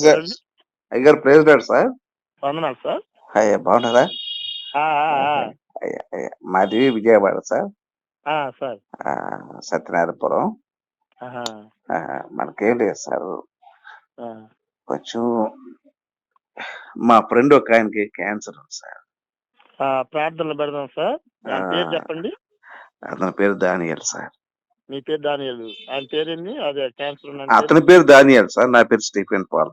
President అయ్యగారు president sir. వందనాలు sir. అయ్యా బాగున్నారా? మాది విజయవాడ సార్. సార్. సత్యనారాయణపురం. మనకేం లేదు సార్. కొంచెం మా ఫ్రెండ్ ఒక ఆయనకి క్యాన్సర్ ఉంది సార్. ప్రార్థనలు పెడదాం సార్. పేరు చెప్పండి. అతని పేరు దానియల్ సార్. మీ పేరు దానియలు ఆయన పేరేంది? అదే క్యాన్సర్ అతని పేరు? Daniel sir. నా పేరు స్టీఫెన్ పాల్.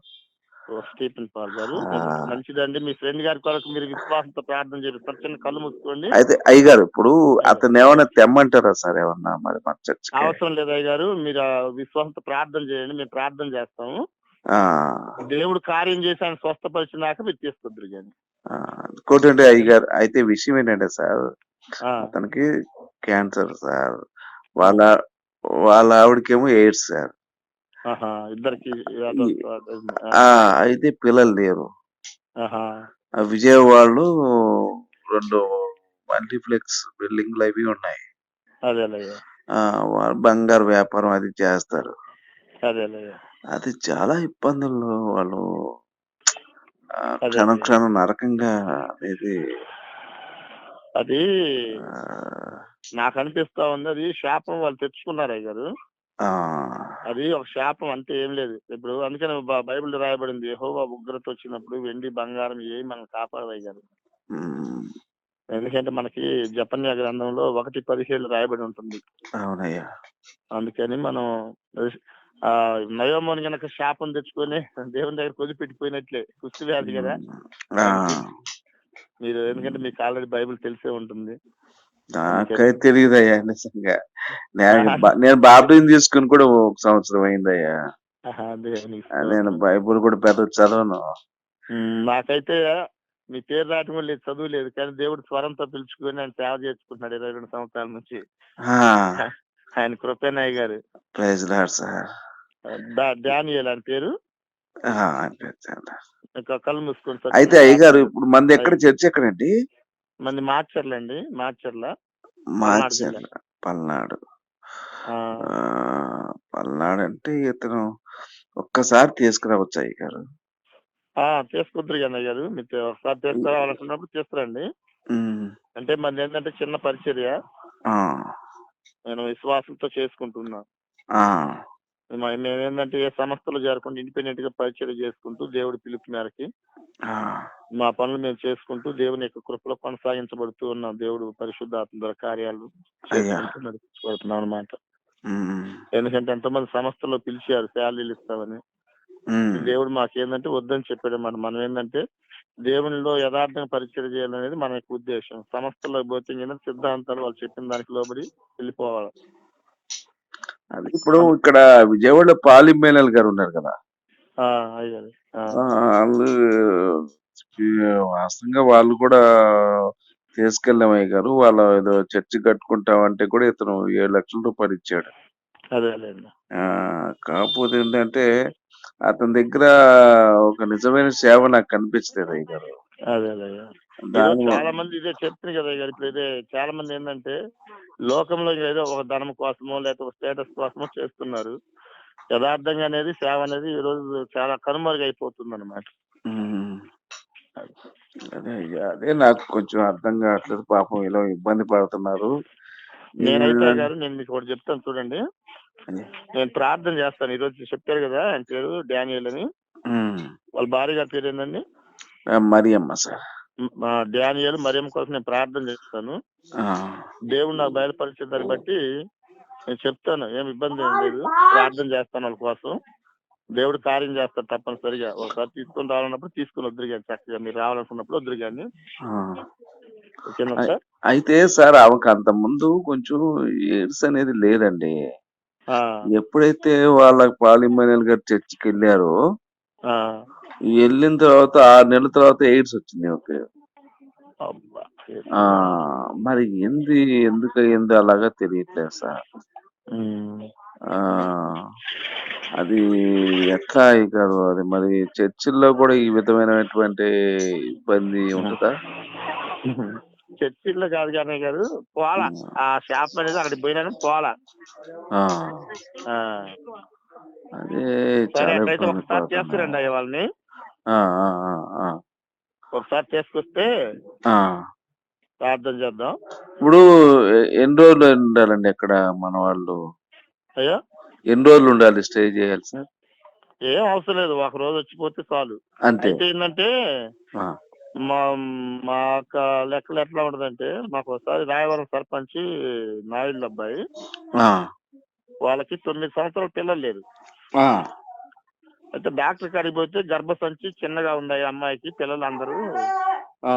స్టీఫెన్ పాల్ గారు. మంచిదండి. మీ ఫ్రెండ్ గారి కొరకు మీరు విశ్వాసంతో ప్రార్థన చేస్తారు చిన్న కళ్ళు మూసుకోండి. అయితే అయ్యగారు ఇప్పుడు అతను ఏమైనా తెమ్మంటారా సార్? ఏమన్నా మరి మన చర్చ్ అవసరం లేదు అయ్య గారు మీరు విశ్వాసంతో ప్రార్థన చేయండి. మేము ప్రార్థన చేస్తాము. ఆ, దేవుడు కార్యం చేసి ఆయన స్వస్థపరిచినాక మీరు తీసుకొద్దురు కానీ ఆ, ఇంకోటి అంటే అయ్యగారు? అయితే విషయం ఏంటంటే సార్ అతనికి క్యాన్సర్ సార్. వాళ్ళ వాళ్ళ ఆవిడకేమో ఎయిడ్స్ సార్. ఇద్దరికి అయితే పిల్లలు లేరు. ఆ విజయవాడలో రెండు మల్టీప్లెక్స్ బిల్డింగ్లు అవి ఉన్నాయి. బంగారు వ్యాపారం అది చేస్తారు. అది చాలా ఇబ్బందుల్లో వాళ్ళు. క్షణం క్షణం నరకంగా అనేది అది నాకు అనిపిస్తా ఉంది. అది శాపం వాళ్ళు తెచ్చుకున్నారు గారు. అది ఒక శాపం అంటే ఏం లేదు. ఇప్పుడు అందుకని బైబిల్ రాయబడింది. యెహోవా ఉగ్రత వచ్చినప్పుడు వెండి బంగారం ఏమి మనం ఉమ్, ఎందుకంటే మనకి జపన్య గ్రంథంలో ఒకటి పదిహేడు రాయబడి ఉంటుంది. అవునయ్యా. అందుకని మనం ఆ నయోమోని గనక శాపం తెచ్చుకొని దేవుని దగ్గర కొద్దిపెట్టిపోయినట్లే కుస్తీ వ్యాధి కదా. మీరు ఎందుకంటే మీకు ఆల్రెడీ బైబిల్ తెలిసే ఉంటుంది. నాకైతే తెలియదయ్యా నిజంగా. నేను బాప్టిజం తీసుకుని కూడా ఒక సంవత్సరం అయిందయ్యా. నేను. బైబుల్ కూడా పెద్ద చదవను. నాకైతే మీ పేరు రాయటం కూడా లేదు చదువు లేదు కానీ దేవుడు స్వరంతో పిలుచుకొని ఆయన సేవ చేసుకుంటున్నాడు ఇరవై రెండు సంవత్సరాల నుంచి. ఆయన కృపేనాయ్ గారు డానియేల్ ఆయన పేరు. కళ్ళు మూసుకొని అయితే అయ్యగారు ఇప్పుడు మంది ఎక్కడ చర్చ ఎక్కడండి? మంది మార్చర్లండి మార్చర్ల మార్చారు పల్నాడు ఆ, ఆ, పల్నాడు అంటే ఇతను ఒక్కసారి తీసుకురావచ్చు అయ్యగారు. ఆ, తీసుకొద్దురు కానీ గారు మీరు ఒకసారి తీసుకురావాలనుకున్నప్పుడు తీసుకురండి. అంటే మన ఏంటంటే చిన్న పరిచర్య. ఆ, నేను విశ్వాసంతో చేసుకుంటున్నా. ఆ, మ- మేము ఏంటంటే ఏ సంస్థలు చేరకుండా ఇండిపెండెంట్గా పరిచయం చేసుకుంటూ దేవుడి పిలుపు మేరకి మా పనులు మేము చేసుకుంటూ దేవుని యొక్క కృపలో కొనసాగించబడుతూ ఉన్నాం. దేవుడు పరిశుద్ధాత్మ ద్వారా కార్యాలు నడిపించబడుతున్నాం అనమాట ఎందుకంటే ఎంతమంది సంస్థల్లో పిలిచారు శాలరీలు ఇస్తామని. దేవుడు మాకేందంటే వద్దని చెప్పాడు. మన మనం ఏంటంటే దేవునిలో యథార్థంగా పరిచయం చేయాలనేది మన యొక్క ఉద్దేశం. సంస్థలో పోతే సిద్ధాంతాలు వాళ్ళు చెప్పిన దానికి లోబడి వెళ్ళిపోవాలి. ఇప్పుడు ఇక్కడ విజయవాడ పాలిమేనల్ గారు ఉన్నారు కదా. వాళ్ళు వాస్తవంగా వాళ్ళు కూడా తీసుకెళ్ళాం అయ్య గారు వాళ్ళ ఏదో చర్చి కట్టుకుంటామంటే కూడా ఇతను ఏడు లక్షల రూపాయలు ఇచ్చాడు. కాకపోతే ఏంటంటే అతని దగ్గర ఒక నిజమైన సేవ నాకు కనిపించలేదు అయ్య గారు. చాలా మంది ఇదే చెప్తుంది కదా గారు ఇప్పుడు ఇదే చాలా మంది ఏంటంటే లోకంలో ఏదో ఒక ధనం కోసమో లేకపోతే ఒక స్టేటస్ కోసమో చేస్తున్నారు. యథార్థంగా అనేది సేవ అనేది ఈ రోజు చాలా కనుమరుగైపోతుంది అనమాట. అదే అయ్యా, అదే నాకు కొంచెం అర్థం కావట్లేదు. పాపం ఇలా ఇబ్బంది పడుతున్నారు. నేనైతే గారు నేను మీకు ఒకటి చెప్తాను చూడండి. నేను ప్రార్థన చేస్తాను. ఈ రోజు చెప్పారు కదా ఆయన పేరు డానియల్ అని. వాళ్ళ భార్య గారి పేరు ఏంటండి మరియమ్మ సార్. డానియల్ మరియం కోసం నేను ప్రార్థన చేస్తాను. దేవుడు నాకు బయలుపరిచే దాన్ని బట్టి నేను చెప్తాను. ఏం ఇబ్బంది ఏం లేదు. ప్రార్థన చేస్తాను వాళ్ళ కోసం. దేవుడు కార్యం చేస్తాడు తప్పనిసరిగా. ఒకసారి తీసుకొని రావాలన్నప్పుడు తీసుకుని వద్దురు కానీ చక్కగా. మీరు రావాలనుకున్నప్పుడు వద్దురు కానీ అయితే సార్ ఆమెకు అంత ముందు కొంచెం ఎయిడ్స్ అనేది లేదండి. ఎప్పుడైతే వాళ్ళ పాలిమేనల్ గారు చర్చికి వెళ్ళారో ఆ, వెళ్ళిన తర్వాత ఆరు నెలల తర్వాత ఎయిడ్స్ వచ్చింది ఓకే. మరి ఏంది ఎందుకు అయింది అలాగా తెలియట్లేదు సార్. అది ఎట్లా గారు అది మరి చర్చిల్లో కూడా ఈ విధమైనటువంటి ఇబ్బంది ఉంటుందా? చర్చిల్లో కాదు కానీ గారు పోలా. ఆ షాప్ అనేది అక్కడికి పోయినా పోలా. అదే చాలా అయ్యా వాళ్ళని. ఒకసారి చేసుకొస్తే. ప్రార్థన చేద్దాం. ఇప్పుడు ఎన్ని రోజులు ఉండాలండి అక్కడ మన వాళ్ళు? అయ్యా. ఎన్ని రోజులు ఉండాలి స్టే చేయాలి సార్ ఏం అవసరం లేదు ఒక రోజు వచ్చిపోతే చాలు. అంతే. ఏంటంటే మా మా యొక్క లెక్కలు ఎట్లా ఉంటదంటే మాకు ఒకసారి రాయవరం సర్పంచ్ నాయుడు అబ్బాయి వాళ్ళకి తొమ్మిది సంవత్సరాల పిల్లలు లేరు. ఆ, అయితే డాక్టర్ కాడికి పోతే గర్భసంచి చిన్నగా ఉన్నాయి అమ్మాయికి పిల్లలు అందరూ ఆ,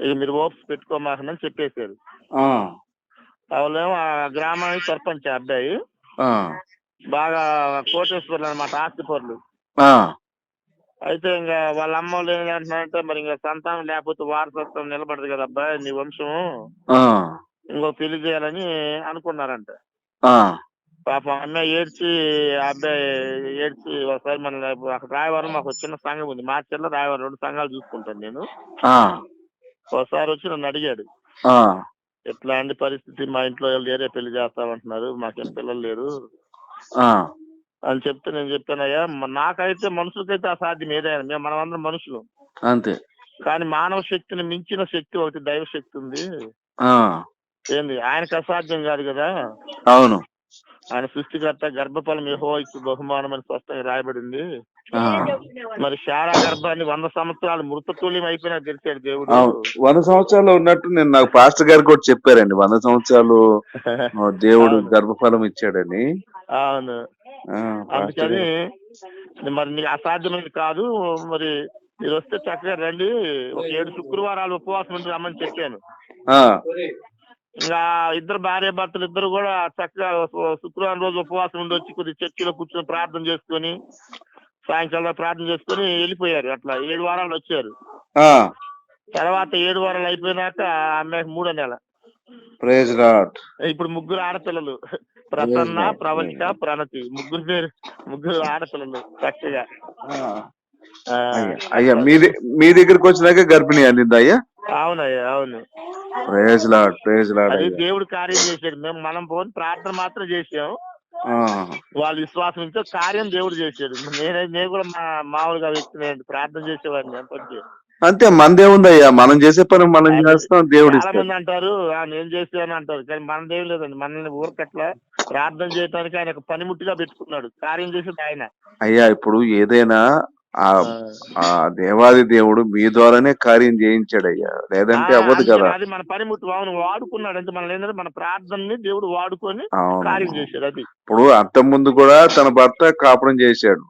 ఇక మీరు ఓప్స్ పెట్టుకోమాకనని చెప్పేశారు. ఆ, వాళ్ళేమో ఆ గ్రామానికి సర్పంచ్ అబ్బాయి. బాగా కోటేశ్వర్లు అనమాట ఆస్తిపరులు అయితే ఇంకా వాళ్ళ అమ్మ వాళ్ళు మరి ఇంకా సంతానం లేకపోతే వారసత్వం నిలబడదు కదా అబ్బాయి నీ వంశం ఆ, ఇంకో పెళ్ళి చేయాలని అనుకున్నారంట. పాపం అమ్మాయి ఏడ్చి అబ్బాయి ఏడ్చి ఒకసారి మన అక్కడ రాయవరం మాకు చిన్న సంఘం ఉంది. మార్చెల్లో రాయవరం రెండు సంఘాలు చూసుకుంటాను నేను. ఒకసారి వచ్చి నన్ను అడిగాడు. ఎట్లాంటి పరిస్థితి? మా ఇంట్లో వాళ్ళు వేరే పెళ్ళి చేస్తామంటున్నారు. మాకేం పిల్లలు లేరు. అని చెప్తే నేను చెప్పానయ్యా నాకైతే మనుషులకైతే అసాధ్యం ఏదైనా. మేము మనమందరం మనుషులు. అంతే. కానీ మానవ శక్తిని మించిన శక్తి ఒకటి దైవ శక్తి ఉంది. ఏంది? ఆయనకు అసాధ్యం కాదు కదా? అవును. ఆయన సృష్టికర్త గర్భఫలం యహో ఇచ్చు బహుమానం అని స్పష్టంగా రాయబడింది. మరి శారా గర్భాన్ని వంద సంవత్సరాలు మృతతుల్యం అయిపోయినా తెలిసాడు దేవుడు. వంద సంవత్సరాలు ఉన్నట్టు నేను నాకు పాస్టర్ గారు కూడా చెప్పారండి. వంద సంవత్సరాలు దేవుడు. గర్భఫలం ఇచ్చాడని. అవును. అందుకని. మరి నీకు అసాధ్యమైనది కాదు. మరి మీరు వస్తే చక్కగా రండి. ఒక ఏడు శుక్రవారాలు ఉపవాసం ఉండి రమ్మని చెప్పాను. ఇంకా ఇద్దరు భార్య భర్తలు ఇద్దరు కూడా చక్కగా శుక్రవారం రోజు ఉపవాసం ఉండి వచ్చి కొద్ది చర్చిలో కూర్చొని ప్రార్థన చేసుకొని సాయంకాలం ప్రార్థన చేసుకొని వెళ్ళిపోయారు. అట్లా ఏడు వారాలు వచ్చారు. తర్వాత ఏడు వారాలు అయిపోయినాక ఆ అమ్మాయికి మూడో నెల. ఇప్పుడు ముగ్గురు ఆడపిల్లలు. ప్రసన్న. ప్రవళిక ప్రణతి. ముగ్గురు పేరు ముగ్గురు ఆడపిల్లలు చక్కగా. అయ్యా మీ మీ దగ్గరికి వచ్చినాక గర్భిణి అందింది అయ్యా? అవునయ్యా అవును. ప్రేజ్ లాడ్ ప్రేజ్ లాడ్ అది దేవుడు కార్యం చేశాడు. మేము మనం పోని ప్రార్థన మాత్రం చేసాం వాళ్ళు విశ్వాసం ఉంటే కార్యం దేవుడు చేశాడు. నేనే నేను కూడా మా మామూలుగా వ్యక్తి ప్రార్థన చేసేవాడిని అంతవరకు అంతే మనదేముందయ్యా మనం చేసే పని మనం చేస్తాం దేవుడు మంది అంటారు "ఆ, నేను చేసాను అంటారు. కానీ మనదేం లేదండి. మనల్ని ఊరకట్లా ప్రార్థన చేయడానికి ఆయన ఒక పనిముట్టిగా పెట్టుకున్నాడు. కార్యం చేసేది ఆయన. అయ్యా ఇప్పుడు ఏదైనా ఆ దేవాది దేవుడు మీ ద్వారానే కార్యం చేయించాడయ్యా. లేదంటే అవ్వదు కదా. అది మన పనిముట్టు అవును వాడుకున్నాడు అంటే మనం ఏంటంటే మన ప్రార్థనని దేవుడు వాడుకొని కార్యం చేశాడు అది. ఇప్పుడు అంత ముందు కూడా తన భర్త కాపురం చేశాడు.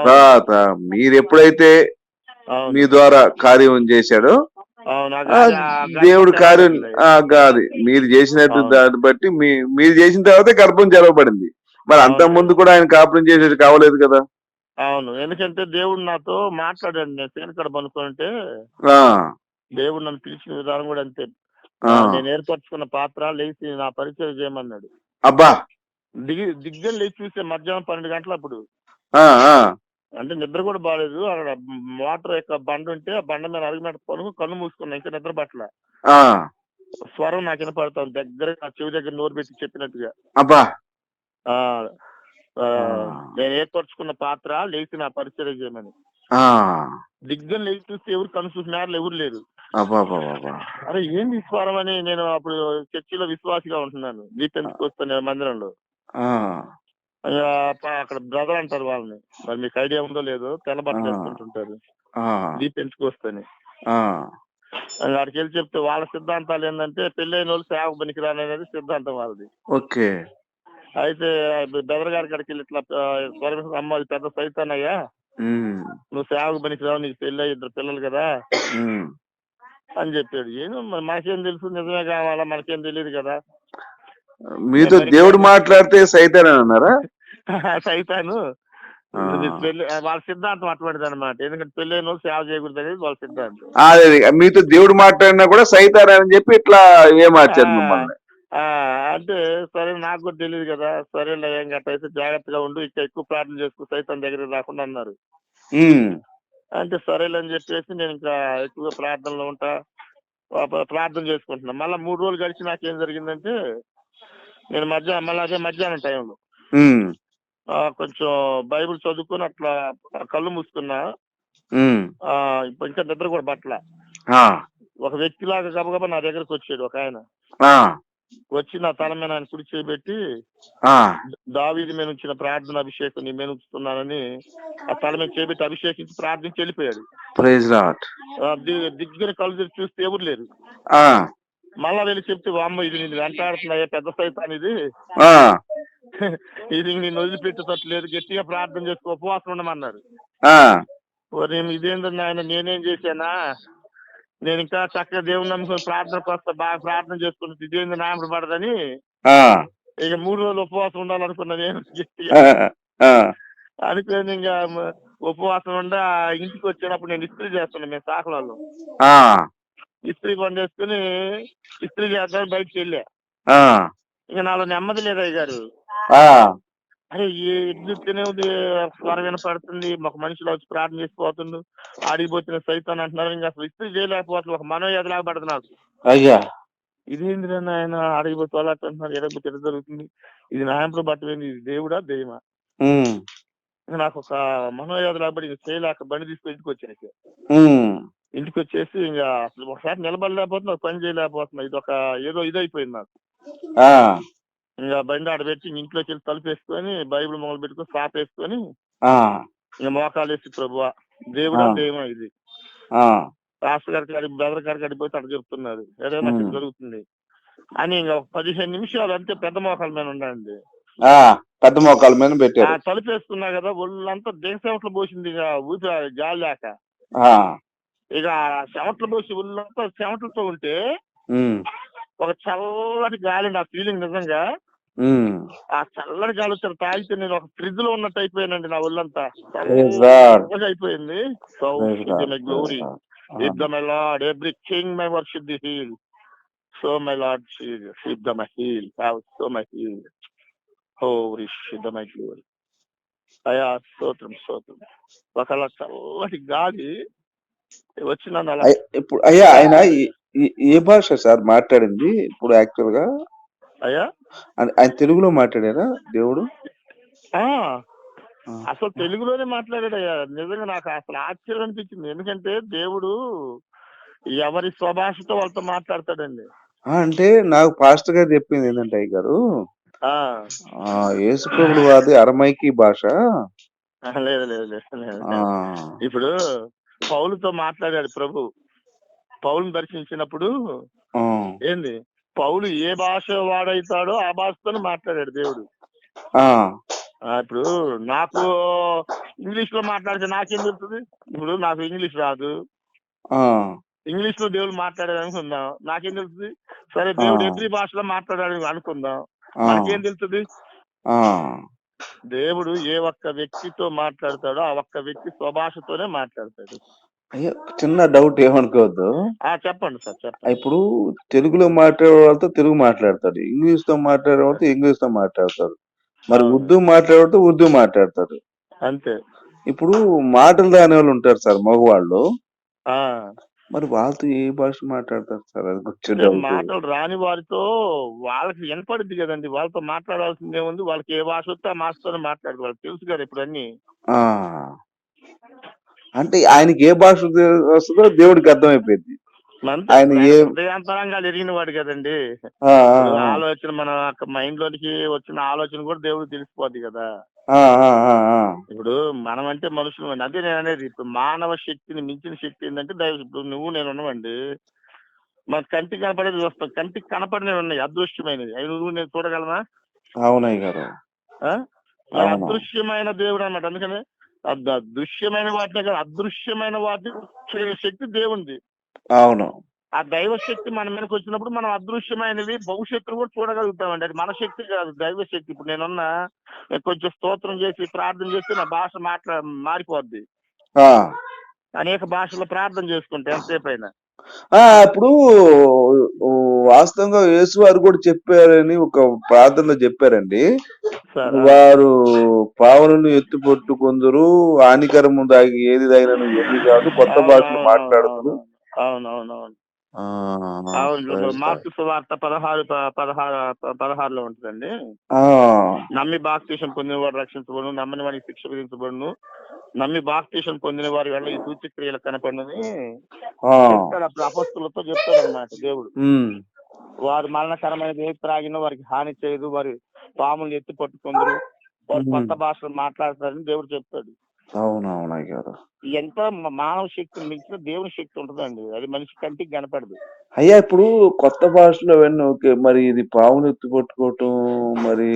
తర్వాత మీరు ఎప్పుడైతే మీ ద్వారా కార్యం చేశాడో దేవుడు కార్యం కాదు మీరు చేసినట్టు. దాన్ని బట్టి మీ మీరు చేసిన తర్వాత గర్భం జరగబడింది. మరి అంత. ముందు కూడా ఆయన కాపురం చేసేది కావలేదు కదా. అవును. ఎందుకంటే దేవుడు నాతో మాట్లాడాడు. నేను సేనకడ పనుకుంటే దేవుడు నన్ను పిలిచిన విధానం కూడా అంతే. నేను ఏర్పరచుకున్న పాత్ర లేచి నా పరిచయం చేయమన్నాడు. అబ్బా! దిగి లేచి చూస్తే మధ్యాహ్నం పన్నెండు గంటలు అప్పుడు అంటే నిద్ర కూడా బాగాలేదు అక్కడ మోటార్ యొక్క బండ ఉంటే ఆ బండ మీద అరుగుమెట పనుకు కన్ను మూసుకున్నా. ఇంకా నిద్ర పట్ల. స్వరం నాకు వినపడతాను దగ్గర నా చెవి దగ్గర నోరు పెట్టి చెప్పినట్టుగా. అబ్బా. నేను ఏర్పరచుకున్న పాత్ర లేచి నా పరిచయం చేయమని. ఆ. దిగ్గని లేచి చూస్తే ఎవరు కన్ను చూసినారు ఎవరు లేరు. అరే ఏం విశ్వాసం అని నేను అప్పుడు చర్చిలో విశ్వాసిగా ఉంటున్నాను. దీపెందుకు వస్తాను మందిరంలో. అక్కడ బ్రదర్ అంటారు వాళ్ళని. మరి మీకు ఐడియా ఉందో లేదో తెల్లబట్ట ఆ. దీపెందుకు వస్తాను. అక్కడికి వెళ్ళి చెప్తే వాళ్ళ సిద్ధాంతాలు ఏంటంటే పెళ్ళైన వాళ్ళు సేవ పనికిరాని అనేది సిద్ధాంతం వాళ్ళది. ఓకే. అయితే బెదర్ గారి కాడికి వెళ్ళి ఇట్లా పరమేశ్వర అమ్మ అది పెద్ద సైతాన్ అయ్యా ఉమ్, నువ్వు సేవకు పనికిరావు నీకు పెళ్ళి ఇద్దరు పిల్లలు కదా. అని చెప్పాడు. ఏమో మరి మనకేం తెలుసు? నిజమే కావాలా? మనకేం తెలియదు కదా? మీతో దేవుడు మాట్లాడితే సైతాన్ అని అన్నారా సైతాను. పెళ్ళి వాళ్ళ సిద్ధాంతం అటువంటిది అనమాట ఎందుకంటే వాళ్ళు సేవ చేయకూడదు అనేది వాళ్ళ సిద్ధాంతం. మీతో దేవుడు మాట్లాడినా కూడా సైతాన్ అని చెప్పి ఇట్లా ఏమార్చారు. మిమ్మల్ని? అంటే సరే నాకు కూడా తెలియదు కదా. సరేలే ఏం అయితే జాగ్రత్తగా ఉండు. ఇంకా ఎక్కువ ప్రార్థన చేసుకో సైతం దగ్గర రాకుండా అన్నారు. అంటే సరేలే అని చెప్పేసి నేను ఇంకా ఎక్కువగా ప్రార్థనలో ఉంటా. ప్రార్థన చేసుకుంటున్నా. మళ్ళీ మూడు రోజులు గడిచి నాకేం జరిగిందంటే నేను మధ్యాహ్నం మళ్ళీ అదే మధ్యాహ్నం టైంలో కొంచెం బైబిల్ చదువుకొని అట్లా కళ్ళు మూసుకున్నా. ఇంకా నిద్ర కూడా పట్ల ఒక వ్యక్తిలాగా గబగబా నా దగ్గరకు వచ్చాడు ఒక ఆయన. వచ్చి నా తల మీద ఆయన కుడి చేయబెట్టి దావీది మీద ఉంచిన ప్రార్థన అభిషేకం నీ మీద ఉంచుతున్నానని ఆ తల మీద చేపెట్టి అభిషేకించి ప్రార్థించి వెళ్ళిపోయాడు. ప్రైజ్ లాట్ ఆ, ది- దిగ్గున కళ్ళు తెరిచి చూస్తే ఎవరు లేరు. మళ్ళా వెళ్ళి చెప్తే అమ్మ ఇది నేను వెంటాడుతున్నాయే పెద్ద సైతాన్ ఇది. ఇది నేను వదిలిపెట్టేటట్లేదు గట్టిగా ప్రార్థన చేసుకో ఉపవాసం ఉండమన్నారు. ఇదేంటండి ఆయన నేనేం చేశానా? నేను ఇంకా చక్కగా దేవుని నమ్ముకొని ప్రార్థనకు వస్తా బాగా ప్రార్థన చేసుకుని ఇదేంది నాయన పడదని ఇక మూడు రోజులు ఉపవాసం ఉండాలనుకున్నా నేను అనుకోని ఇంకా ఉపవాసం ఉండ ఇంటికి వచ్చినప్పుడు నేను ఇస్త్రీ చేస్తున్నా మేము సాకలలో. ఇస్త్రీ పని చేసుకుని ఇస్త్రీ చేద్దాం బయటకు వెళ్ళా. ఇంకా నాలో నెమ్మది లేదు గారు అరే ఏ ఎదుగుతూనే ఉంది స్వరం వినపడుతుంది. ఒక మనిషిలో వచ్చి ప్రార్థన చేసిపోతుండు. ఆడిపోతున్న సైతాన్ అంటున్నారు ఇంకా అసలు ఇస్త్రీ చేయలేకపోతుంది ఒక మనోయాదలాగా పడుతుంది నాకు. అయ్యా. ఇదేంద్ర ఆయన అడిగిపోతే వాళ్ళు అంటున్నారు ఎడ జరుగుతుంది. ఇది నాయంలో పట్టలేదు ఇది దేవుడా? ఇంకా నాకు ఒక మనోయాదలాగా పడి ఇంక చేయలేక బండి తీసుకొని ఇంటికి వచ్చాను ఉమ్, ఇంటికి వచ్చేసి ఇంకా అసలు ఒకసారి నిలబడలేకపోతున్నా పని చేయలేకపోతున్నా. ఇది ఒక ఏదో ఇది అయిపోయింది నాకు ఇంకా బండి ఆడ పెట్టి ఇంట్లోకి వెళ్ళి తలుపు వేసుకొని బైబిల్ మొదలు పెట్టుకొని సాప్ వేసుకొని ఆ, ఇంకా మోకాలు వేసి ప్రభువా దేవుడా. దేవా ఇది? రాష్ట్ర గారి కాడికి బ్రదర్ గారి కాడికి అక్కడ చెప్తున్నారు. ఏదో నాకు ఇది ఉమ్. జరుగుతుంది. అని ఇంకా పదిహేను నిమిషాలు అంతే పెద్ద మోకాల మీద ఉండండి. పెద్ద మోకాల మీద పెట్టారు. తలుపు వేసుకున్నా కదా ఒళ్ళంతా దేశంలో పోసింది ఇక ఊపి గాలి లేక. ఇక చెమటలు పోసి ఒళ్ళంతా చెమటలతో ఉంటే ఒక చల్లటి గాలి నా ఫీలింగ్ నిజంగా. ఆ చల్లటి గాలి వచ్చారు తాగితే నేను ఒక ఫ్రిడ్జ్లో ఉన్నట్టు అయిపోయానండి నా ఒళ్ళంతా. అయిపోయింది. సో. గ్లోరీ ఆ, the my Lord, every king may worship the heel. So my Lord, sheep the my heel, have so my heel. Oh, receive the my glory. అయ్యా స్తోత్రం స్తోత్రం. ఒకళ్ళ చల్లటి గాలి వచ్చి నన్ను అలా అయ్- ఇప్పుడు అయ్యా ఆయన ఏ- భాష సార్ మాట్లాడింది ఇప్పుడు యాక్చువల్గా? అయ్యా? ఆయన- ఆయన తెలుగులో మాట్లాడారా దేవుడు? ఆ, అసలు తెలుగులోనే మాట్లాడాడు అయ్యా నిజంగా నాకు అసలు ఆశ్చర్యం అనిపించింది. ఎందుకంటే దేవుడు ఎవరి స్వభాషతో వాళ్ళతో మాట్లాడతాడండి. ఆ, అంటే నాకు పాస్టర్ గారు చెప్పింది ఏంటంటే అయ్య గారు ఆ, ఆ, అరమైకి భాష. లేదు లేదు లేదు లేదు. ఆ, ఇప్పుడు పౌలుతో మాట్లాడాడు ప్రభు. పౌలుని దర్శించినప్పుడు ఏంది? పౌలు ఏ భాష వాడైతాడో ఆ భాషతోనే మాట్లాడాడు దేవుడు. ఇప్పుడు నాకు ఇంగ్లీష్లో మాట్లాడితే నాకేం తెలుస్తుంది? ఇప్పుడు నాకు ఇంగ్లీష్ రాదు. ఇంగ్లీష్లో దేవుడు మాట్లాడాడు అనుకుందాం. నాకేం తెలుస్తుంది? సరే దేవుడు. ఎవ్రీ భాషలో మాట్లాడాడు అనుకుందాం. ఆ, మనకేం తెలుస్తుంది? దేవుడు ఏ ఒక్క వ్యక్తితో మాట్లాడతాడో ఆ ఒక్క వ్యక్తి స్వభాషతోనే మాట్లాడతాడు. అయ్యో చిన్న డౌట్ ఏమనుకోవద్దు. ఆ చెప్పండి సార్ చెప్పండి. ఇప్పుడు తెలుగులో మాట్లాడే వాళ్ళతో తెలుగు మాట్లాడతాడు ఇంగ్లీష్తో మాట్లాడే వాళ్ళతో ఇంగ్లీష్తో మాట్లాడతారు. మరి అవును. ఉర్దూ మాట్లాడే వాళ్ళతో ఉర్దూ మాట్లాడతారు. అంతే. ఇప్పుడు మాటలు రాని వాళ్ళు ఉంటారు సార్ మగవాళ్ళు. ఆ. మరి వాళ్ళతో ఏ భాష మాట్లాడతారు సార్? అది కొంచెం అంటే డౌట్ మాటలు రాని వారితో వాళ్ళకి వినపడుద్ది కదండి. వాళ్ళతో మాట్లాడాల్సిందే ఉంది వాళ్ళకి ఏ భాష వస్తే ఆ భాషతోనే మాట్లాడు వాళ్ళకి తెలుసు కదా ఇప్పుడు అన్ని ఆ. అంటే ఆయనకి ఏ భాష వస్తుందో దేవుడికి అర్థమైపోయింది. ఆయన ఏ- హృదయాంతరంగాలు ఎరిగిన వాడు కదండి. ఆలోచన మన మైండ్ లోనికి వచ్చిన ఆలోచన కూడా దేవుడు తెలిసిపోద్ది కదా. ఇప్పుడు మనం అంటే మనుషులు అండి. అదే నేను అనేది ఇప్పుడు మానవ శక్తిని మించిన శక్తి ఏంటంటే దైవ ఇప్పుడు నువ్వు నేను ఉన్నామండి మన కంటికి కనపడేది చూస్తాం కంటికి కనపడినవి ఉన్నాయి అదృశ్యమైనవి అవి నువ్వు నేను చూడగలమా అవునయ్య గారు. అదృశ్యమైన దేవుడు అన్నమాట అందుకని అదృశ్యమైన వాటినే కాదు అదృశ్యమైన వాటిని చేయగల శక్తి దేవుంది అవును. ఆ దైవ శక్తి మన మీదకి వచ్చినప్పుడు మనం అదృశ్యమైనవి భవిష్యత్తును కూడా చూడగలుగుతామండి. అది మన శక్తి కాదు దైవ శక్తి ఇప్పుడు నేనున్నా నేను కొంచెం స్తోత్రం చేసి ప్రార్థన చేస్తే నా భాష మాట్లా మారిపోద్ది. అనేక భాషలో ప్రార్థన చేసుకుంటే ఎంతసేపు అయినా ఆ, ఇప్పుడు ఓ, వాస్తవంగా యేసు వారు కూడా చెప్పారని ఒక ప్రార్థనలో చెప్పారండి. సరే? వారు పావులను ఎత్తు పట్టుకుందరు హానికరము దాగి ఏది తగినను ఏది కాదు కొత్త భాషలు మాట్లాడుతున్నారు అవునవునవును. అవును. మార్కు సువార్త పదహారు పదహారు పదహారులో ఉంటుందండి. నమ్మి బాప్తీసం పొందిన వారు రక్షించబడును నమ్మని వారికి శిక్ష విధించబడును. నమ్మి బాప్తీసం పొందిన వారి వల్ల ఈ సూచక్రియలు కనపడినని చెప్తాడు అప్పుడు అపస్తులతో చెప్తాడు అనమాట దేవుడు వారు మరణకరమైన ఏది త్రాగినా వారికి హాని చేయదు వారి పాములు ఎత్తి పట్టుకుందరు. వారు. కొత్త భాషలు మాట్లాడతారని దేవుడు చెప్తాడు. అవునవును ఎంత మానవ శక్తిని మించిన దేవుని శక్తి ఉంటుందండి. అది మనిషి కంటికి కనపడదు. అయ్యా ఇప్పుడు కొత్త భాషలో అవన్నీ ఓకే మరి ఇది పావును ఎత్తి పట్టుకోవటం మరి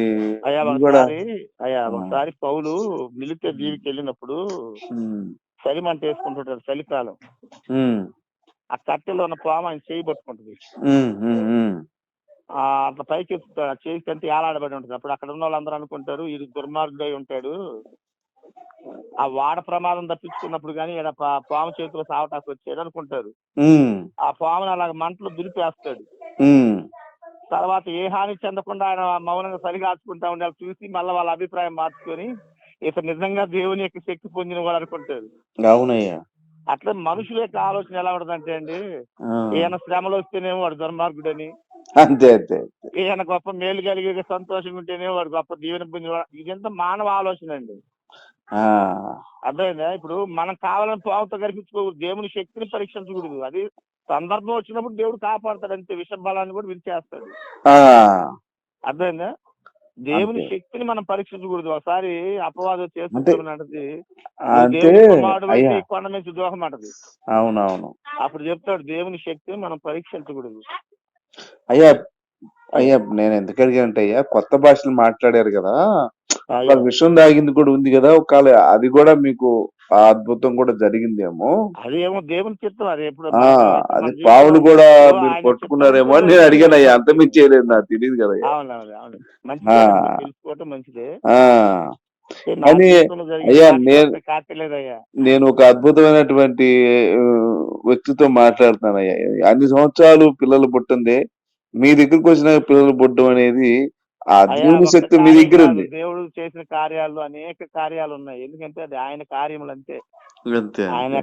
అయ్యా ఇది కూడా ఒకసారి అయ్యా ఆ. ఒకసారి పౌలు మిలితే దీవికి వెళ్ళినప్పుడు ఉమ్, చలిమంట వేసుకుంటుంటారు చలికాలం. ఉమ్, ఆ కట్టెలో ఉన్న పాము ఆయన చేయి పట్టుకుంటుంది. ఉమ్, ఉమ్, ఉమ్. ఆ అట్లా పైకి ఎత్తుతాడు ఆ చేయి కంటే ఏలాడబడి ఉంటుంది. అప్పుడు అక్కడ ఉన్న వాళ్ళందరూ అనుకుంటారు ఇది దుర్మార్గుడై ఉంటాడు. ఆ వాడ ప్రమాదం తప్పించుకున్నప్పుడు కానీ పా- పాము చేతిలో సావటానికి వచ్చాడు అనుకుంటారు. ఆ పాముని అలాగ మంటలో దులిపేస్తాడు. తర్వాత ఏ హాని చెందకుండా ఆయన మౌనంగా సరిగాచుకుంటా ఉండాలి చూసి మళ్ళీ వాళ్ళ అభిప్రాయం మార్చుకొని ఇతను నిజంగా దేవుని యొక్క శక్తి పొందిన వాడు అనుకుంటారు. అవునయ్యా. అట్లా మనుషుల యొక్క ఆలోచన ఎలా ఉంటుందంటే అండి ఈయన శ్రమలు వస్తేనేమో వాడు దుర్మార్గుడని అంతే అంతే ఈయన గొప్ప మేలు కలిగి సంతోషంగా ఉంటేనే వాడు గొప్ప దీవెన పొందినవాడు ఇదంతా మానవ ఆలోచన అండి. అర్థమైందా? ఇప్పుడు మనం కావాలని పావుతో కల్పించుకో దేవుని శక్తిని పరీక్షించకూడదు. అది సందర్భం వచ్చినప్పుడు దేవుడు కాపాడతాడు అంతే. విష బలాన్ని కూడా విరిచేస్తాడు. అర్థమైందా? దేవుని. శక్తిని మనం పరీక్షించకూడదు. ఒకసారి అపవాదం అయ్యా. కొండ నుంచి దోహం అంటది. అవునవును. అప్పుడు చెప్తాడు దేవుని శక్తిని మనం పరీక్షించకూడదు. అయ్యా అయ్యా నేను ఎందుకు అడిగానంటే అయ్యా కొత్త భాషలు మాట్లాడారు కదా. ఒక విషయం దాగింది కూడా ఉంది కదా ఒకవేళ అది కూడా మీకు ఆ అద్భుతం కూడా జరిగిందేమో. అదేమో దేవుని చిత్తం అది ఎప్పుడు అది పావులు కూడా మీరు పట్టుకున్నారేమో అని నేను అడిగాను అయ్యా అంత మించి చేయలేదు నాకు తెలియదు కదా. మీరు తెలుసుకోవటం మంచిదే. కానీ అయ్యా, నేను- ఒక అద్భుతమైనటువంటి వ్యక్తితో మాట్లాడుతాను అయ్యా అన్ని సంవత్సరాలు పిల్లలు పుట్టింది మీ దగ్గరికి వచ్చిన పిల్లలు పుట్టడం అనేది ఆ దేవుని శక్తి మీ దగ్గర ఉంది. దేవుడు చేసిన కార్యాలు అనేక కార్యాలు ఉన్నాయి ఎందుకంటే అది ఆయన కార్యములు అంతే ఆయన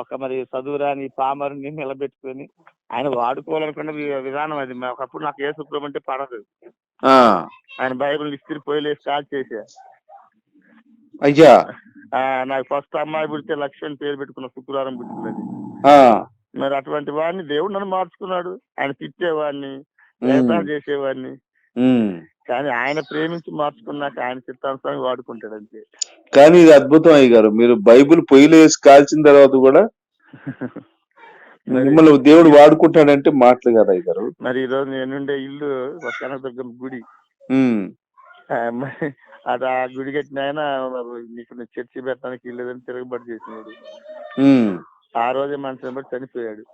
ఒక మరి చదువురాని పామరుని నిలబెట్టుకొని ఆయన వాడుకోవాలనుకున్న విధానం అది. ఒకప్పుడు నాకు ఏ శుభ్రం అంటే పడదు. ఆయన బైబిల్ ఇస్త్రీ పోయిలేసి కాల్ చేసా అయ్యా. నాకు ఫస్ట్ అమ్మాయి పుడితే లక్ష్యం పేరు పెట్టుకున్న శుక్రవారం పుట్టిందని ఆ. మరి అటువంటి వాడిని దేవుడు నన్ను మార్చుకున్నాడు. ఆయన తిట్టేవాడిని చేసేవాడిని. కానీ ఆయన ప్రేమించి మార్చుకున్నాక ఆయన చిత్తానుసారం వాడుకుంటాడు అంతే. కానీ ఇది అద్భుతం అయ్య గారు. మీరు బైబిల్ పొయ్యిలో వేసి కాల్చిన తర్వాత కూడా మిమ్మల్ని దేవుడు వాడుకుంటాడంటే మాటలు కదా అయ్య గారు. మరి ఈ రోజు నేనుండే ఇల్లు కనకదుర్గం గుడి. అది ఆ గుడి కట్టిన ఆయన నీకు చర్చి పెట్టడానికి ఇల్లేదని తిరగబడి చేసినాడు. ఆ రోజే మనసుని బట్టి చనిపోయాడు.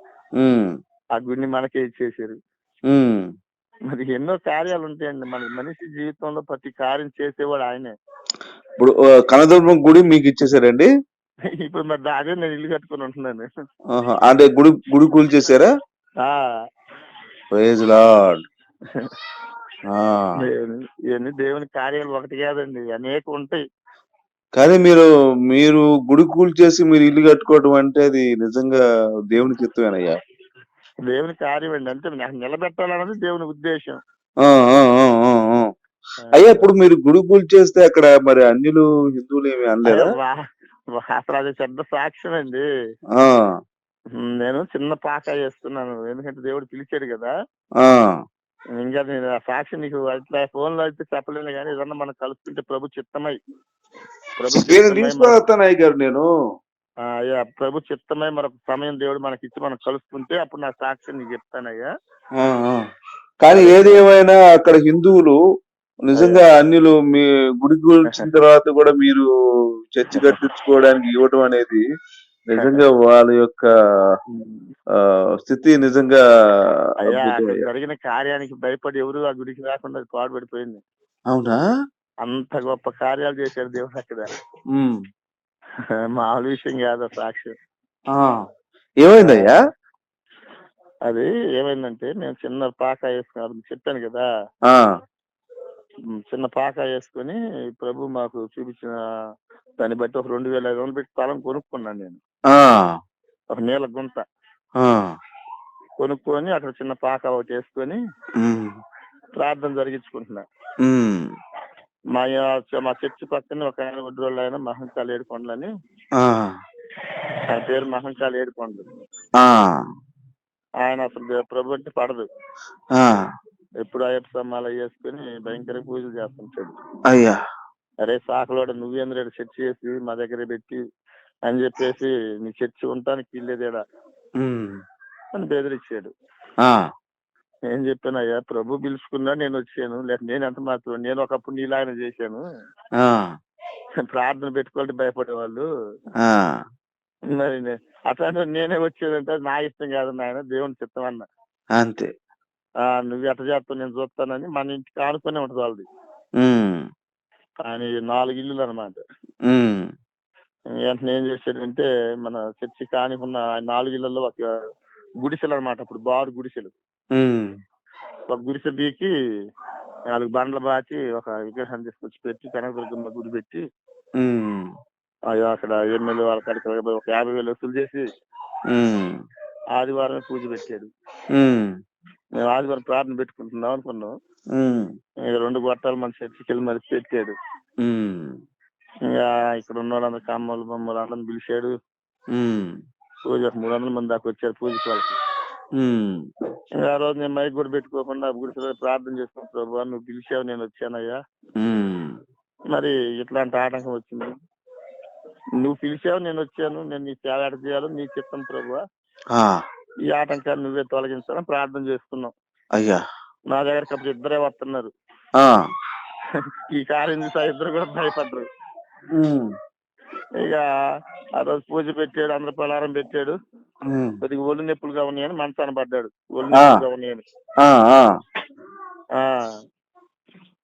ఆ గుడిని మనకే ఇచ్చేసారు. మరి ఎన్నో కార్యాలు ఉంటాయండి మన మనిషి జీవితంలో ప్రతి కార్యం చేసేవాడు ఆయనే. ఇప్పుడు కనదుర్గం గుడి మీకు ఇచ్చేసారండి? ఇప్పుడు మరి అదే నేను ఇల్లు కట్టుకుని ఉంటున్నాను. అంటే గుడి గుడి కూల్చేసారా ఆ, ప్రైజ్ లార్డ్. ఇవన్నీ దేవుని కార్యాలు ఒకటి కాదండి అనేక ఉంటాయి. కానీ మీరు మీరు గుడి కూల్చేసి మీరు ఇల్లు కట్టుకోవడం అంటే అది నిజంగా దేవుని చిత్తమేనయ్యా. దేవుని కార్యం అండి. అంటే నాకు నిలబెట్టాలన్నది దేవుని ఉద్దేశం. అయ్యా ఇప్పుడు మీరు గుడి కూల్చేస్తే అక్కడ మరి అన్యులు హిందువులు ఏమి అనలేదా? అసలు అది పెద్ద సాక్ష్యం అండి. నేను చిన్న పాక చేస్తున్నాను. ఎందుకంటే దేవుడు పిలిచాడు కదా. ఇంకా నేను ఆ సాక్షి నీకు అట్లా ఫోన్లో అయితే చెప్పలేను కానీ ఏదన్నా మనం కలుసుకుంటే ప్రభు చిత్తమై. ప్రభు తీసుకువస్తాను అయ్య గారు నేను. అయ్యా ప్రభు చిత్తమై మరొక సమయం దేవుడు మనకి ఇచ్చి మనం కలుసుకుంటే అప్పుడు నా సాక్షి నీకు చెప్తానయ్యా. కానీ ఏది ఏమైనా అక్కడ హిందువులు నిజంగా అన్యులు మీ గుడి కూల్చిన తర్వాత కూడా మీరు చర్చి కట్టించుకోవడానికి ఇవ్వడం అనేది నిజంగా వాళ్ళ యొక్క ఆ, స్థితి నిజంగా. జరిగిన కార్యానికి భయపడి ఎవరు ఆ గుడికి రాకుండా పాడుపడిపోయింది అవునా అంత గొప్ప కార్యాలు చేశాడు దేవుడు అక్కడ. మామూలు విషయం కాదు సాక్షి. ఏమైందయ్యా? అది ఏమైందంటే మేము చిన్న పాక వేసుకున్నాం చెప్పాను కదా. చిన్న పాక వేసుకొని ప్రభు మాకు చూపించిన దాన్ని బట్టి ఒక రెండు వేల ఐదు వందలు పెట్టి స్థలం కొనుక్కున్నాను నేను. ఒక నీళ్ళ గుంత. ఆ. కొనుక్కొని అక్కడ చిన్న పాక ఒకటి వేసుకొని ప్రార్థన జరిగించుకుంటున్నా. మా మా చర్చి పక్కన ఒక ఆయన ఒడ్రోళ్ళు ఆయన మహంకాళ ఏడుకొండలని ఆ, ఆయన పేరు మహంకాళ ఏడుకొండలు ఆయన అసలు ప్రభు అంటే పడదు. ఎప్పుడు అయ్యప్ప సమ్మాలు వేసుకుని భయంకర పూజలు చేస్తుంటాడు. అయ్యా. అరే సాకలోడ నువ్వేంద్ర చర్చి చేసి మా దగ్గర పెట్టి అని చెప్పేసి నీ చర్చి ఉంటానికి ఇల్లేదేడా ఉమ్, అని బెదిరించాడు నేను చెప్పాను అయ్యా? ప్రభు పిలుచుకున్నా నేను వచ్చాను. లేక నేను ఎంత మాత్రం నేను ఒకప్పుడు నీలాగనే చేశాను. ప్రార్థన పెట్టుకోవాలంటే భయపడేవాళ్ళు. మరి అట్లాంటి నేనే వచ్చేదంటే నా ఇష్టం కాదు నాయన దేవుని చిత్తం అన్న. అంతే. నువ్వు ఎట్ట చేస్తావు నేను చూస్తానని మన ఇంటికి ఆనుకునే ఉంటుంది వాళ్ళది. కానీ నాలుగు ఇల్లులు అనమాట వెంటనే ఏం చేశాడంటే మన చర్చి కానికున్న నాలుగు ఇళ్ళలో ఒక గుడిసెలు అనమాట అప్పుడు బారు గుడిసెలు. ఒక గుడిసె బీకి నాలుగు బండ్లు బాచి ఒక విగ్రహం తీసుకొచ్చి పెట్టి కనకదుర్గమ్మ గుడి పెట్టి అక్కడ ఎమ్మెల్యే వాళ్ళ కాడికి ఒక యాభై వేలు వసూలు చేసి ఆదివారం పూజ పెట్టాడు. మేము ఆదివారం ప్రార్థన పెట్టుకుంటున్నాం అనుకున్నాం. రెండు గొట్టాలు మన చర్చికి వెళ్ళి మరి పెట్టాడు. ఇంకా ఇక్కడ ఉన్న వాళ్ళందరూ కమ్మలు బొమ్మలు అందరిని పిలిచాడు. పూజ మూడు వందల మంది దాకా వచ్చారు పూజకి వాళ్ళకి. ఆ రోజు నేను మైక్ కూడా పెట్టుకోకుండా గుడిసెలో ప్రార్థన చేసుకున్నాను ప్రభు నువ్వు పిలిచావు నేను వచ్చానయ్యా. మరి ఇట్లాంటి ఆటంకం వచ్చింది. నువ్వు పిలిచావు నేను వచ్చాను నేను నీ సేవ చేయాలో నీ చిత్తం ప్రభు. ఈ ఆటంకాన్ని నువ్వే తొలగించాలని ప్రార్థన చేసుకున్నాం. అయ్యా. నా దగ్గరకు అప్పుడు ఇద్దరే వస్తున్నారు. ఈ కార్యం చూసి ఇద్దరు కూడా భయపడ్డారు. ఇక ఆ రోజు పూజ పెట్టాడు అందరు పలారం పెట్టాడు. కొద్దిగా ఒళ్ళు నొప్పులుగా ఉన్నాయని మనసాన పడ్డాడు. ఒళ్ళు. నొప్పులుగా ఉన్నాయని.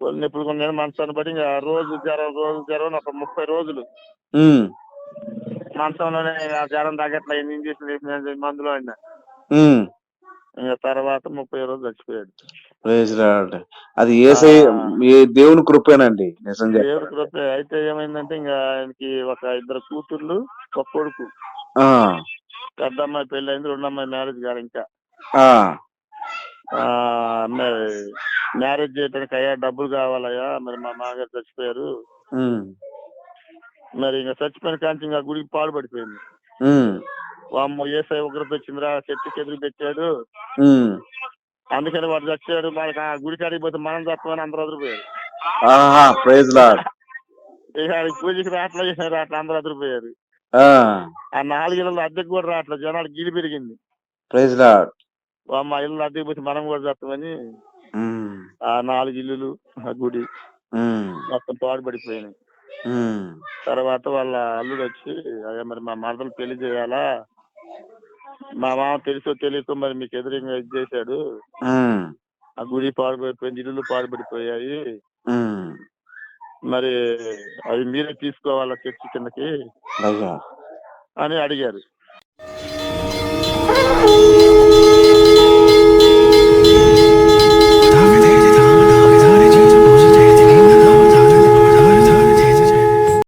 ఒళ్ళు నొప్పులుగా ఉన్నాయని మనసాన పడి ఇంకా రోజు జ్వరం రోజు జ్వరం ఒక ముప్పై రోజులు. మంచంలోనే ఆ జ్వరం తగ్గట్లే ఎన్ని ఇంజక్షన్ వేసిన మందులో అయినా ఇంకా తర్వాత ముప్పై రోజులు చచ్చిపోయాడు. అది ఏసై దేవుని కృపేనండి దేవుడి కృప. అయితే ఏమైందంటే ఇంకా ఆయనకి ఒక ఇద్దరు కూతుర్లు ఒక కొడుకు. పెద్ద అమ్మాయి పెళ్ళి అయింది రెండు అమ్మాయి మ్యారేజ్ కాదు ఇంకా మ్యారేజ్ చేయడానికి అయ్యా డబ్బులు కావాలయ్యా మరి మా మామగారు చచ్చిపోయారు. మరి ఇంకా చచ్చిపోయిన కాంచి ఇంకా గుడికి పాడు పడిపోయింది. వామ్మో ఏసై ఉగ్రత వచ్చిందిరా చర్చికి ఎదురు పెట్టాడు అందుకని వాడు చచ్చాడు. మనకి ఆ గుడి కాడికి పోతే మనం తప్పమని అందరూ వదిలిపోయారు ఆహా ప్రైజ్. ఇక పూజకి రావట్లే చేశారు అట్లా అందరూ వదిలిపోయారు ఆ, ఆ నాలుగేళ్ళలో అద్దెకు కూడా రావట్లేదు జనాలు గిలి పెరిగింది. Praise lord. మా ఇల్లు అద్దెకి పోతే మనం కూడా తప్పమని ఆ నాలుగు ఇల్లులు ఆ గుడి మొత్తం పాడుపడిపోయినాయి. తర్వాత వాళ్ళ అల్లుడు వచ్చి అయ్యా మరి మా మరదలు పెళ్ళి చేయాలా? మా మామ తెలుసో తెలియకో మరి మీకు ఎదురుగా ఇది చేశాడు. ఆ గుడి పాడుపడిపోయింది ఇల్లులు పాడుపడిపోయాయి. మరి అవి మీరే తీసుకోవాలా చర్చి కిందకి? అని అడిగారు.